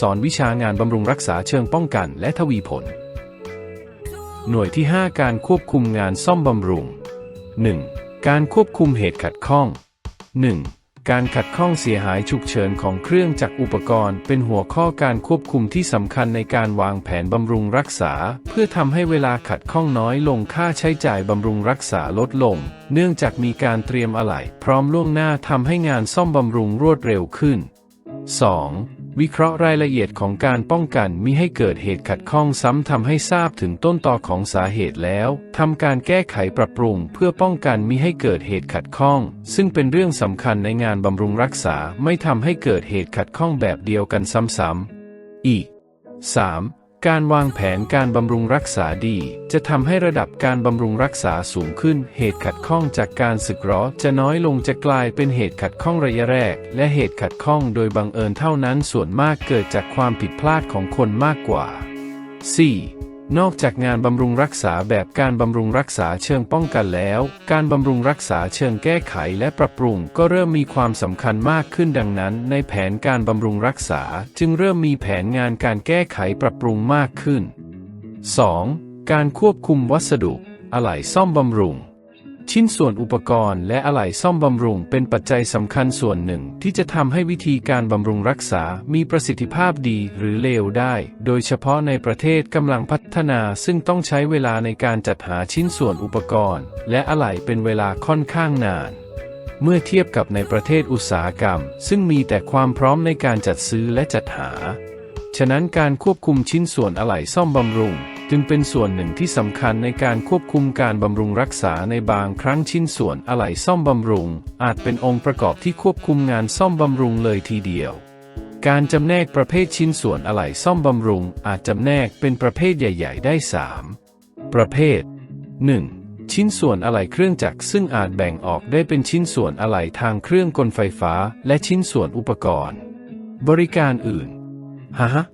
สอนวิชางานบำรุงรักษาเชิงป้องกันและทวีผล หน่วยที่ 5 การควบคุมงานซ่อมบำรุง 1. การควบคุมเหตุขัดข้อง 1. การขัดข้องเสียหายฉุกเฉินของเครื่องจักรอุปกรณ์ เป็นหัวข้อการควบคุมที่สำคัญในการวางแผนบำรุงรักษา เพื่อทำให้เวลาขัดข้องน้อยลงค่าใช้จ่ายบำรุงรักษาลดลง เนื่องจากมีการเตรียมอะไหล่พร้อมล่วงหน้าทำให้งานซ่อมบำรุงรวดเร็วขึ้น 2. วิเคราะห์รายละเอียดของการป้องกันมิให้เกิดเหตุขัดข้องซ้ำทำให้ทราบถึงต้นตอของสาเหตุแล้วทำการแก้ไขปรับปรุง เพื่อป้องกันมิให้เกิดเหตุขัดข้อง ซึ่งเป็นเรื่องสำคัญในงานบำรุงรักษาไม่ทำให้เกิดเหตุขัดข้องแบบเดียวกันซ้ำๆอีก 3. การวางแผนการบำรุงรักษาดี จะทำให้ระดับการบำรุงรักษาสูงขึ้น เหตุขัดข้องจากการสึกหรอจะน้อยลงจะกลายเป็นเหตุขัดข้องระยะแรก และเหตุขัดข้องโดยบังเอิญเท่านั้นส่วนมากเกิดจากความผิดพลาดของคนมากกว่า 4. นอกจากงานบำรุงรักษาแบบการบำรุงรักษาเชิงป้องกันแล้ว การบำรุงรักษาเชิงแก้ไขและปรับปรุงก็เริ่มมีความสำคัญมากขึ้นดังนั้น ในแผนการบำรุงรักษาจึงเริ่มมีแผนงานการแก้ไขปรับปรุงมากขึ้น 2. การควบคุมวัสดุ อะไหล่ซ่อมบำรุง ชิ้นส่วนอุปกรณ์และอะไหล่ซ่อมบำรุงเป็นปัจจัยสำคัญส่วนหนึ่งที่จะทำให้วิธีการบำรุงรักษา มีประสิทธิภาพดีหรือเลวได้ โดยเฉพาะในประเทศกำลังพัฒนาซึ่งต้องใช้เวลาในการจัดหาชิ้นส่วนอุปกรณ์ และอะไหล่เป็นเวลาค่อนข้างนาน เมื่อเทียบกับในประเทศอุตสาหกรรม ซึ่งมีแต่ความพร้อมในการจัดซื้อและจัดหา ฉะนั้นการควบคุมชิ้นส่วนอะไหล่ซ่อมบำรุง จึงเป็นส่วนหนึ่งที่สำคัญในการควบคุมการบำรุงรักษาในบางครั้งชิ้นส่วนอะไหล่ซ่อมบำรุง อาจเป็นองค์ประกอบที่ควบคุมงานซ่อมบำรุงเลยทีเดียว การจำแนกประเภทชิ้นส่วนอะไหล่ซ่อมบำรุง อาจจำแนกเป็นประเภทใหญ่ ๆ ได้ 3 ประเภท 1. ชิ้นส่วนอะไหล่เครื่องจักรซึ่งอาจแบ่งออกได้เป็นชิ้นส่วนอะไหล่ทางเครื่องกลไฟฟ้า และชิ้นส่วนอุปกรณ์ บริการอื่นฮะ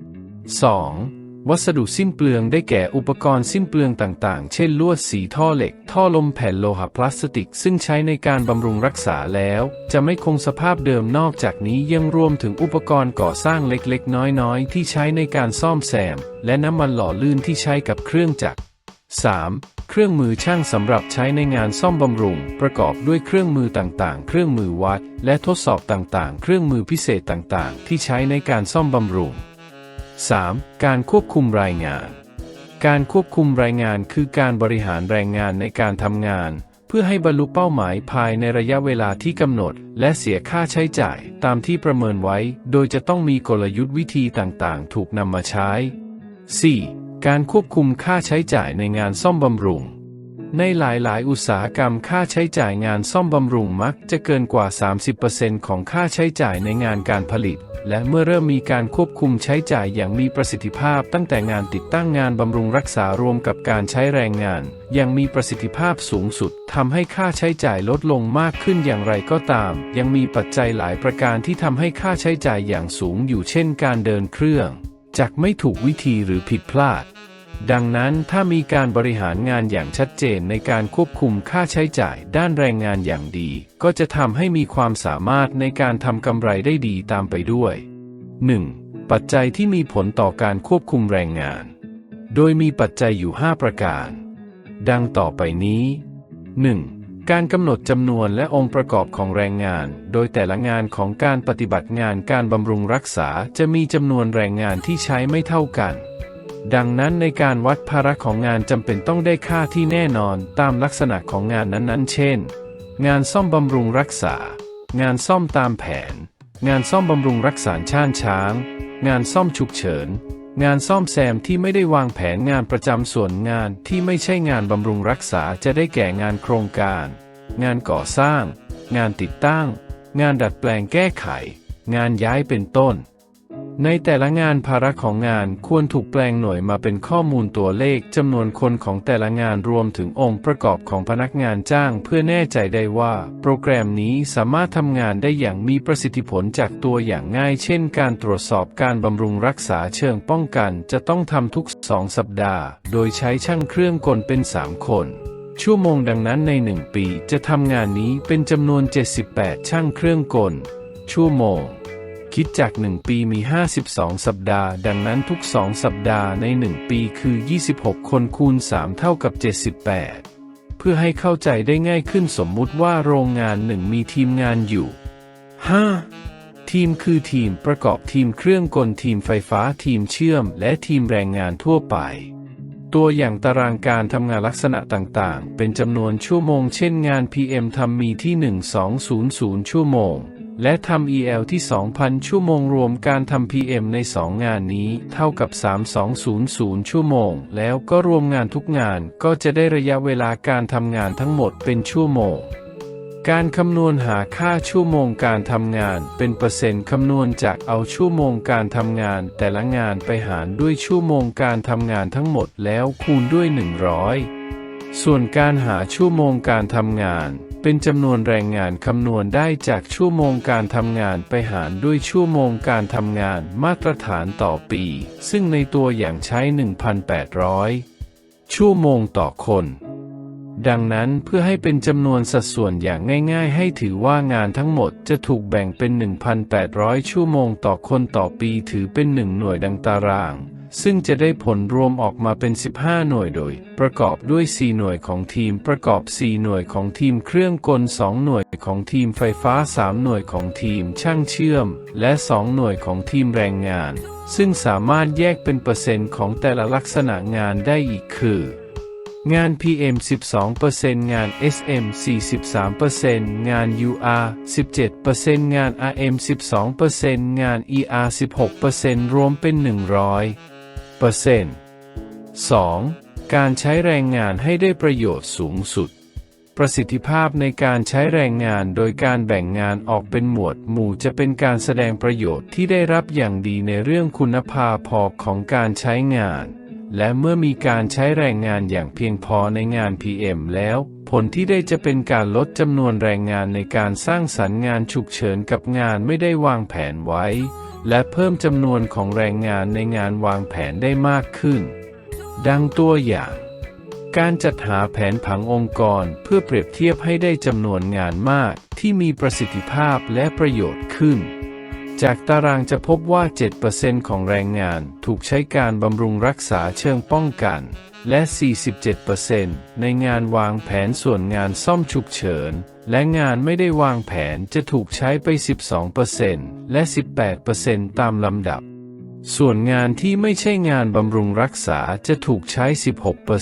2. วัสดุสิ้นเปลืองได้แก่อุปกรณ์สิ้นเปลืองต่างๆ เช่นลวดสีท่อเหล็ก ท่อลมแผ่นโลหะพลาสติก ซึ่งใช้ในการบำรุงรักษาแล้ว จะไม่คงสภาพเดิมนอกจากนี้ยังรวมถึงอุปกรณ์ก่อสร้างเล็กๆ น้อยๆ ที่ใช้ในการซ่อมแซม และน้ำมันหล่อลื่นที่ใช้กับเครื่องจักร 3. เครื่องมือช่างสำหรับใช้ในงานซ่อมบำรุง ประกอบด้วยเครื่องมือต่างๆ เครื่องมือวัด และทดสอบต่างๆ เครื่องมือพิเศษต่างๆ ที่ใช้ในการซ่อมบำรุง 3. การควบคุมรายงาน การควบคุมรายงานคือการบริหารแรงงานในการทำงาน เพื่อให้บรรลุเป้าหมายภายในระยะเวลาที่กำหนด และเสียค่าใช้จ่ายตามที่ประเมินไว้ โดยจะต้องมีกลยุทธ์วิธีต่างๆ ถูกนำมาใช้ 4. การควบคุมค่าใช้จ่ายในงานซ่อมบำรุง ในหลาย ๆ อุตสาหกรรมค่าใช้จ่ายงานซ่อมบำรุงมักจะเกินกว่า 30%ของค่าใช้จ่ายในงานการผลิต และเมื่อเริ่มมีการควบคุมใช้จ่ายอย่างมีประสิทธิภาพ ตั้งแต่งานติดตั้งงานบำรุงรักษารวมกับการใช้แรงงานอย่างมีประสิทธิภาพสูงสุดทำให้ค่าใช้จ่ายลดลงมากขึ้นอย่างไรก็ตาม ยังมีปัจจัยหลายประการที่ทำให้ค่าใช้จ่ายอย่างสูงอยู่เช่น การเดินเครื่องจากไม่ถูกวิธีหรือผิดพลาด ดังนั้นถ้ามีการบริหารงานอย่างชัดเจนในการควบคุมค่าใช้จ่ายด้านแรงงานอย่างดี ก็จะทำให้มีความสามารถในการทำกำไรได้ดีตามไปด้วย 1. ปัจจัยที่มีผลต่อการควบคุมแรงงาน โดยมีปัจจัยอยู่ 5 ประการ ดังต่อไปนี้ 1. การกำหนดจำนวนและองค์ประกอบของแรงงาน โดยแต่ละงานของการปฏิบัติงานการบำรุงรักษาจะมีจำนวนแรงงานที่ใช้ไม่เท่ากัน ดังนั้นในการวัดภาระของงานจำเป็นต้องได้ค่าที่แน่นอนตามลักษณะของงานนั้นๆ เช่น งานซ่อมบำรุงรักษา งานซ่อมตามแผน งานซ่อมบำรุงรักษาช่านช้าง งานซ่อมฉุกเฉิน งานซ่อมแซมที่ไม่ได้วางแผนงานประจำส่วนงานที่ไม่ใช่งานบำรุงรักษาจะได้แก่งานโครงการ งานก่อสร้าง งานติดตั้ง งานดัดแปลงแก้ไข งานย้ายเป็นต้น ในแต่ละงานภาระของงานควรถูกแปลงหน่วยมาเป็นข้อมูลตัวเลขจำนวนคนของแต่ละงานรวมถึงองค์ประกอบของพนักงานจ้างเพื่อแน่ใจได้ว่า โปรแกรมนี้สามารถทำงานได้อย่างมีประสิทธิผลจากตัวอย่างง่าย เช่น การตรวจสอบการบำรุงรักษาเชิงป้องกัน จะต้องทำทุกสองสัปดาห์ โดยใช้ช่างเครื่องกลเป็น 3 คนชั่วโมงดังนั้นใน 1 ปีจะทำงานนี้เป็นจำนวน 78 ช่างเครื่องกล ชั่วโมง คิดจาก 1 ปีมี 52 สัปดาห์ ดังนั้นทุก 2 สัปดาห์ใน 1 ปีคือ 26 คนคูณ 3 เท่ากับ 78 เพื่อให้เข้าใจได้ง่ายขึ้นสมมุติว่าโรงงานหนึ่งมีทีมงานอยู่ 5. ทีมคือทีมประกอบทีมเครื่องกลทีมไฟฟ้าทีมเชื่อม และทีมแรงงานทั่วไป ตัวอย่างตารางการทำงานลักษณะต่างๆ เป็นจำนวนชั่วโมง เช่นงาน PM ทำมีที่ 1200 ชั่วโมง และทำ EL ที่ 2,000 ชั่วโมงรวมการทำ PM ใน 2 งานนี้เท่ากับ 3200 ชั่วโมง แล้วก็รวมงานทุกงานก็จะได้ระยะเวลาการทำงานทั้งหมดเป็นชั่วโมง การคำนวณหาค่าชั่วโมงการทำงานเป็นเปอร์เซ็นต์คำนวณจากเอาชั่วโมงการทำงานแต่ละงานไปหารด้วยชั่วโมงการทำงานทั้งหมดแล้วคูณด้วย 100 ส่วนการหาชั่วโมงการทำงาน เป็นจำนวนแรงงานคำนวณได้จากชั่วโมงการทำงานไปหารด้วยชั่วโมงการทำงานมาตรฐานต่อปี ซึ่งในตัวอย่างใช้ 1,800 ชั่วโมงต่อคน ดังนั้นเพื่อให้เป็นจำนวนสัดส่วนอย่างง่ายๆ ให้ถือว่างานทั้งหมดจะถูกแบ่งเป็น 1,800 ชั่วโมงต่อคนต่อปีถือเป็นหนึ่งหน่วยดังตาราง ซึ่งจะได้ผลรวมออกมาเป็น 15 หน่วยโดย ประกอบด้วย 4 หน่วยของทีมประกอบ 4 หน่วยของทีมเครื่องกล 2 หน่วยของทีมไฟฟ้า 3 หน่วยของทีมช่างเชื่อม และ 2 หน่วยของทีมแรงงาน ซึ่งสามารถแยกเป็นเปอร์เซ็นต์ของแต่ละลักษณะงานได้อีกคือ งาน PM 12%งาน SM 43%งาน UR 17%งาน RM 12%งาน ER 16%รวมเป็น 100 2. การใช้แรงงานให้ได้ประโยชน์สูงสุด ประสิทธิภาพในการใช้แรงงานโดยการแบ่งงานออกเป็นหมวดหมู่จะเป็นการแสดงประโยชน์ที่ได้รับอย่างดีในเรื่องคุณภาพพอของการใช้งาน และเมื่อมีการใช้แรงงานอย่างเพียงพอในงาน PM แล้ว ผลที่ได้จะเป็นการลดจำนวนแรงงานในการสร้างสรรค์งานฉุกเฉินกับงานไม่ได้วางแผนไว้ และเพิ่มจำนวนของแรงงานในงานวางแผนได้มากขึ้น ดังตัวอย่าง การจัดหาแผนผังองค์กรเพื่อเปรียบเทียบให้ได้จำนวนงานมากที่มีประสิทธิภาพและประโยชน์ขึ้น จากตารางจะพบว่า 7%ของแรงงานถูกใช้การบำรุงรักษาเชิงป้องกัน และ 47%ในงานวางแผนส่วนงานซ่อมฉุกเฉิน และงานไม่ได้วางแผนจะถูกใช้ไป 12%และ 18%ตามลำดับ ส่วนงานที่ไม่ใช่งานบำรุงรักษาจะถูกใช้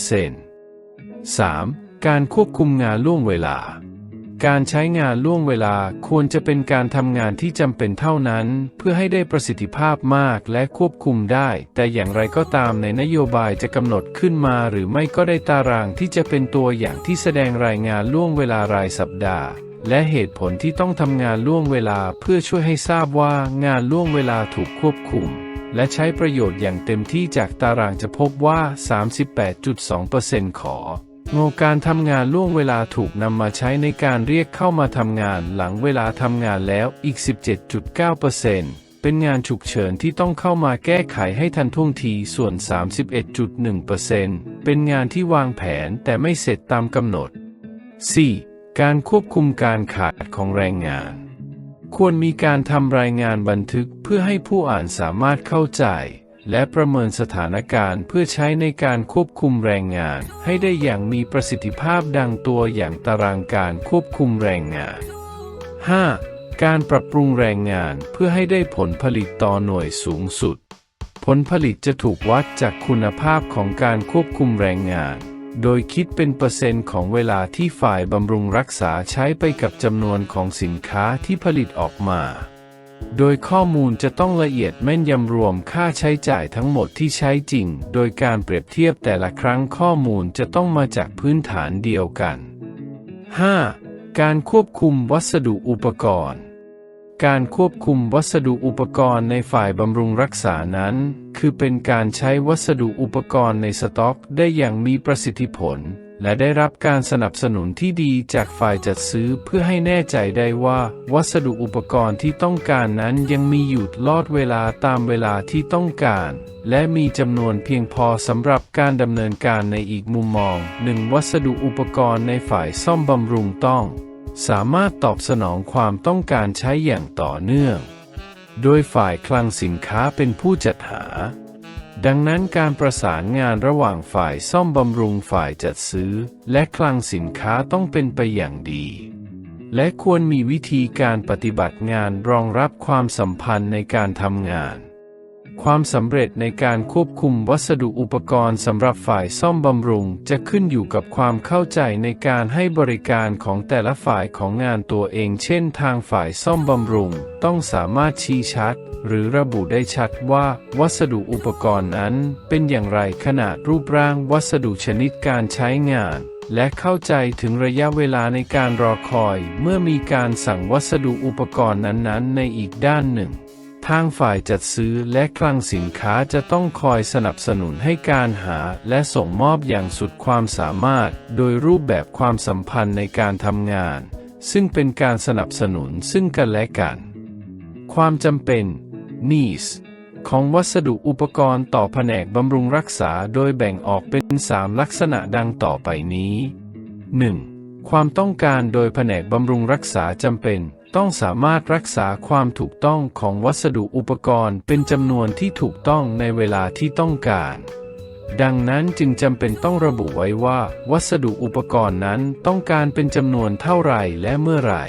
16% 3. การควบคุมงานล่วงเวลา การใช้งานล่วงเวลาควรจะเป็นการทำงานที่จำเป็นเท่านั้น เพื่อให้ได้ประสิทธิภาพมากและควบคุมได้ แต่อย่างไรก็ตามในนโยบายจะกำหนดขึ้นมาหรือไม่ก็ได้ตารางที่จะเป็นตัวอย่างที่แสดงรายงานล่วงเวลารายสัปดาห์ และเหตุผลที่ต้องทำงานล่วงเวลาเพื่อช่วยให้ทราบว่างานล่วงเวลาถูกควบคุมและใช้ประโยชน์อย่างเต็มที่จากตารางจะพบว่า 38.2%ขอ งการทำงานล่วงเวลาถูกนำมาใช้ในการเรียกเข้ามาทำงานหลังเวลาทำงานแล้วอีก 17.9%เป็นงานฉุกเฉินที่ต้องเข้ามาแก้ไขให้ทันท่วงทีส่วน 31.1%เป็นงานที่วางแผนแต่ไม่เสร็จตามกำหนด 4. การควบคุมการขาดของแรงงาน ควรมีการทำรายงานบันทึกเพื่อให้ผู้อ่านสามารถเข้าใจ และประเมินสถานการณ์เพื่อใช้ในการควบคุมแรงงาน ให้ได้อย่างมีประสิทธิภาพดังตัวอย่างตารางการควบคุมแรงงาน 5. การปรับปรุงแรงงานเพื่อให้ได้ผลผลิตต่อหน่วยสูงสุด ผลผลิตจะถูกวัดจากคุณภาพของการควบคุมแรงงาน โดยคิดเป็นเปอร์เซ็นต์ของเวลาที่ฝ่ายบำรุงรักษาใช้ไปกับจำนวนของสินค้าที่ผลิตออกมา โดยข้อมูลจะต้องละเอียดแม่นยำรวมค่าใช้จ่ายทั้งหมดที่ใช้จริง โดยการเปรียบเทียบแต่ละครั้งข้อมูลจะต้องมาจากพื้นฐานเดียวกัน 5. การควบคุมวัสดุอุปกรณ์ การควบคุมวัสดุอุปกรณ์ในฝ่ายบำรุงรักษานั้น คือเป็นการใช้วัสดุอุปกรณ์ในสต็อกได้อย่างมีประสิทธิผล และได้รับการสนับสนุนที่ดีจากฝ่ายจัดซื้อเพื่อให้แน่ใจได้ว่า วัสดุอุปกรณ์ที่ต้องการนั้นยังมีอยู่ลอดเวลาตามเวลาที่ต้องการ และมีจำนวนเพียงพอสำหรับการดำเนินการในอีกมุมมองหนึ่งวัสดุอุปกรณ์ในฝ่ายซ่อมบำรุงต้อง สามารถตอบสนองความต้องการใช้อย่างต่อเนื่อง โดยฝ่ายคลังสินค้าเป็นผู้จัดหา ดังนั้นการประสานงานระหว่างฝ่ายซ่อมบำรุงฝ่ายจัดซื้อ และคลังสินค้าต้องเป็นไปอย่างดี และควรมีวิธีการปฏิบัติงานรองรับความสัมพันธ์ในการทำงาน ความสำเร็จในการควบคุมวัสดุอุปกรณ์สำหรับฝ่ายซ่อมบำรุง จะขึ้นอยู่กับความเข้าใจในการให้บริการของแต่ละฝ่ายของงานตัวเอง เช่น ทางฝ่ายซ่อมบำรุง ต้องสามารถชี้ชัด หรือระบุได้ชัดว่า วัสดุอุปกรณ์นั้นเป็นอย่างไรขนาดรูปร่างวัสดุชนิดการใช้งานและเข้าใจถึงระยะเวลาในการรอคอย เมื่อมีการสั่งวัสดุอุปกรณ์นั้นๆ ในอีกด้านหนึ่ง ทางฝ่ายจัดซื้อและคลังสินค้าจะต้องคอยสนับสนุนให้การหาและส่งมอบอย่างสุดความสามารถ โดยรูปแบบความสัมพันธ์ในการทำงาน ซึ่งเป็นการสนับสนุนซึ่งกันและกัน ความจำเป็น needs ของวัสดุอุปกรณ์ต่อแผนกบำรุงรักษาโดยแบ่งออกเป็น3ลักษณะดังต่อไปนี้ 1. ความต้องการโดยแผนกบำรุงรักษาจำเป็น ต้องสามารถรักษาความถูกต้องของวัสดุอุปกรณ์เป็นจำนวนที่ถูกต้องในเวลาที่ต้องการ ดังนั้นจึงจำเป็นต้องระบุไว้ว่า วัสดุอุปกรณ์นั้นต้องการเป็นจำนวนเท่าไหร่และเมื่อไหร่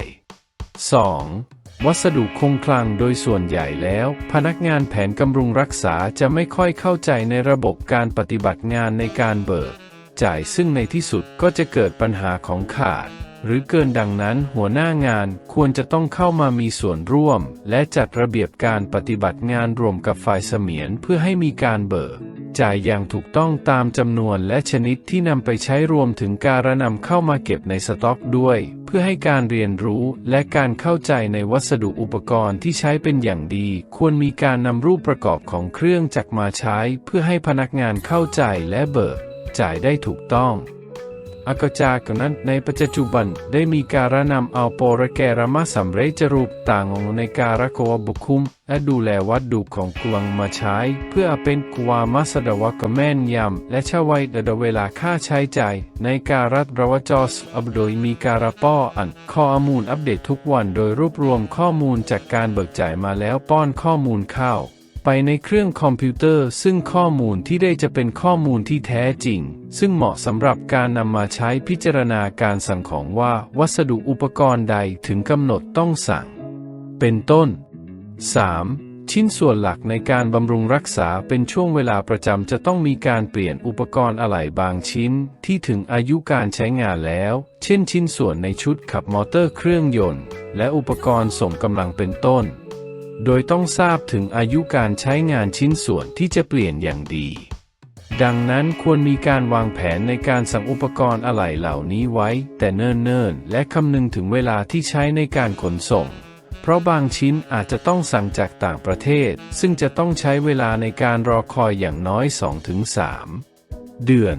2. วัสดุคงคลังโดยส่วนใหญ่แล้ว พนักงานแผนกำรุงรักษาจะไม่ค่อยเข้าใจในระบบการปฏิบัติงานในการเบิก จ่ายซึ่งในที่สุดก็จะเกิดปัญหาของขาด หรือเกินดังนั้นหัวหน้างานควรจะต้องเข้ามามีส่วนร่วม และจัดระเบียบการปฏิบัติงานรวมกับฝ่ายเสมียนเพื่อให้มีการเบิกจ่ายอย่างถูกต้องตามจำนวนและชนิดที่นำไปใช้รวมถึงการนำเข้ามาเก็บในสต็อกด้วย เพื่อให้การเรียนรู้และการเข้าใจในวัสดุอุปกรณ์ที่ใช้เป็นอย่างดี ควรมีการนำรูปประกอบของเครื่องจักรมาใช้ เพื่อให้พนักงานเข้าใจและเบิกจ่ายได้ถูกต้อง อากาจากนั้นในปัจจุบันได้มีการนำเอาโปรแกรมาสำเร็จรูปต่างในการกวบุคุมและดูแลวัดดุของกลวงมาใช้ เพื่อเป็นความมัสดวกแม่นยำและชาไว้ดเวลาค่าใช้จ่ายในการรัฐรวจอสอับโดยมีการป้ออันข้อมูลอัปเดตทุกวันโดยรวบรวมข้อมูลจากการเบิกจ่ายมาแล้วป้อนข้อมูลเข้า ไปในเครื่องคอมพิวเตอร์ ซึ่งข้อมูลที่ได้จะเป็นข้อมูลที่แท้จริง ซึ่งเหมาะสำหรับการนำมาใช้พิจารณาการสั่งของว่าวัสดุอุปกรณ์ใดถึงกำหนดต้องสั่ง เป็นต้น 3. ชิ้นส่วนหลักในการบำรุงรักษาเป็นช่วงเวลาประจำจะต้องมีการเปลี่ยนอุปกรณ์อะไหล่บางชิ้น ที่ถึงอายุการใช้งานแล้ว เช่น ชิ้นส่วนในชุดขับมอเตอร์เครื่องยนต์ และอุปกรณ์ส่งกำลังเป็นต้น โดยต้องทราบถึงอายุการใช้งานชิ้นส่วนที่จะเปลี่ยนอย่างดี ดังนั้นควรมีการวางแผนในการสั่งอุปกรณ์อะไหล่เหล่านี้ไว้ แต่เนิ่นๆ และคำนึงถึงเวลาที่ใช้ในการขนส่ง เพราะบางชิ้นอาจจะต้องสั่งจากต่างประเทศ ซึ่งจะต้องใช้เวลาในการรอคอยอย่างน้อย 2-3 เดือน